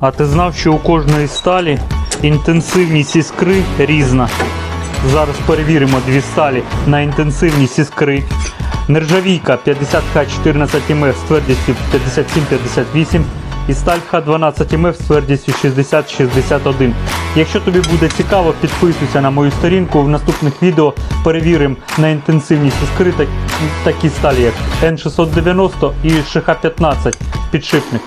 А ти знав, що у кожної сталі інтенсивність іскри різна. Зараз перевіримо дві сталі на інтенсивність іскри. Нержавійка 50Х14 МФ з твердістю 57-58 і сталь Х12 МФ з твердістю 60-61. Якщо тобі буде цікаво, підписуйся на мою сторінку. В наступних відео перевіримо на інтенсивність іскри так- такі сталі, як Н690 і ШХ15 підшипник.